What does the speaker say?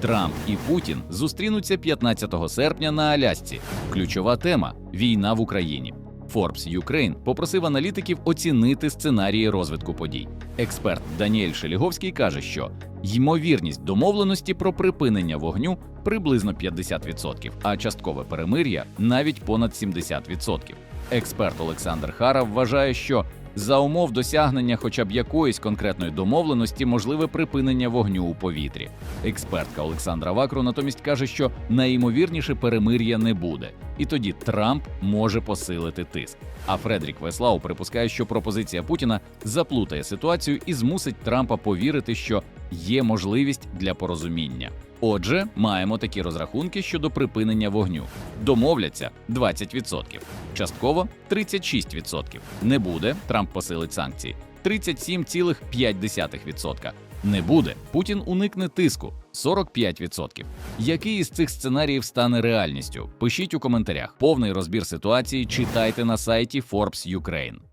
Трамп і Путін зустрінуться 15 серпня на Алясці. Ключова тема війна в Україні. Forbes Ukraine попросив аналітиків оцінити сценарії розвитку подій. Експерт Даніель Шеліговський каже, що ймовірність домовленості про припинення вогню приблизно 50%, а часткове перемир'я навіть понад 70%. Експерт Олександр Хара вважає, що за умов досягнення хоча б якоїсь конкретної домовленості можливе припинення вогню у повітрі. Експертка Олександра Вакру натомість каже, що найімовірніше перемир'я не буде, і тоді Трамп може посилити тиск. А Фредрік Веслау припускає, що пропозиція Путіна заплутає ситуацію і змусить Трампа повірити, що є можливість для порозуміння. Отже, маємо такі розрахунки щодо припинення вогню. Домовляться 20%, частково 36%. Не буде, Трамп посилить санкції 37,5%. Не буде, Путін уникне тиску 45%. Який із цих сценаріїв стане реальністю? Пишіть у коментарях. Повний розбір ситуації читайте на сайті Forbes Ukraine.